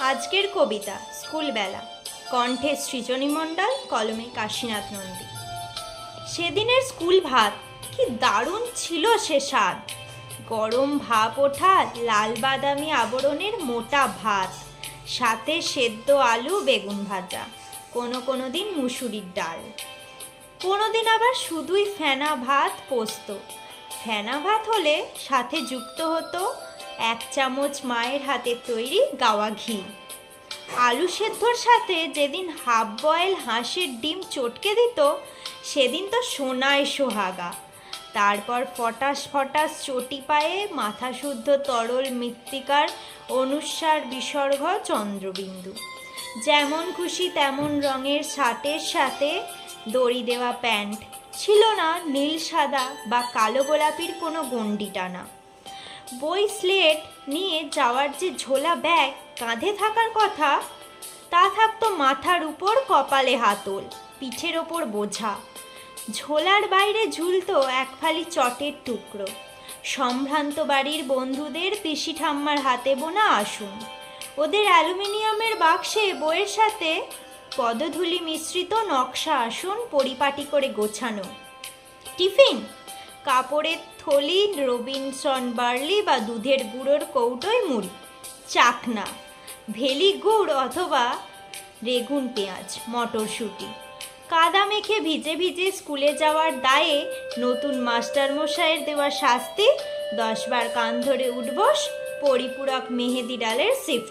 আজকের কবিতা স্কুলবেলা। কণ্ঠে সৃজনী মণ্ডল, কলমে কাশীনাথ নন্দী। সেদিনের স্কুল ভাত, কি দারুণ ছিল সে স্বাদ। গরম ভাপ ওঠা লাল বাদামি আবরণের মোটা ভাত। সাথে সেদ্ধ আলু, বেগুন ভাজা, কোনো কোনো দিন মুসুরির ডাল। কোনো দিন আবার শুধুই ফেনা ভাত পোস্ত। ফেনা ভাত হলে সাথে যুক্ত হতো এক চামচ মায়ের হাতের তৈরি গাওয়া ঘি। আলু সেদ্ধর সাথে যেদিন হাফ বয়েল হাঁসের ডিম চটকে দিত, সেদিন তো সোনায় সোহাগা। তারপর ফটাস ফটাস চটি পায়ে মাথা শুদ্ধ তরল মৃত্তিকার অনুসার বিসর্গ চন্দ্রবিন্দু। যেমন খুশি তেমন রঙের শার্টের সাথে দড়ি দেওয়া প্যান্ট। ছিল না নীল সাদা বা কালো গোলাপির কোনো গণ্ডি টানা। বই স্লেট নিয়ে যাওয়ার যে ঝোলা ব্যাগ কাঁধে থাকার কথা, তা থাকতো মাথার উপর কপালে হাতল, পিঠের ওপর বোঝা। ঝোলার বাইরে ঝুলতো এক ফালি চটের টুকরো। সম্ভ্রান্ত বাড়ির বন্ধুদের পিসি ঠাম্মার হাতে বোনা আসুন। ওদের অ্যালুমিনিয়ামের বাক্সে বইয়ের সাথে পদধূলি মিশ্রিত নকশা আসুন পরিপাটি করে গোছানো। টিফিন? কাপড়ের থলি, রবিনসন বার্লি বা দুধের গুঁড়োর কৌটোয় মুড়ি, চাকনা, ভেলি গুড় অথবা রেগুন পেঁয়াজ, মটরশুঁটি। কাদা মেখে ভিজে ভিজে স্কুলে যাওয়ার দায়ে নতুন মাস্টার মশাইয়ের দেওয়া শাস্তি দশবার কান ধরে উঠবস, পরিপূরক মেহেদি ডালের সিফট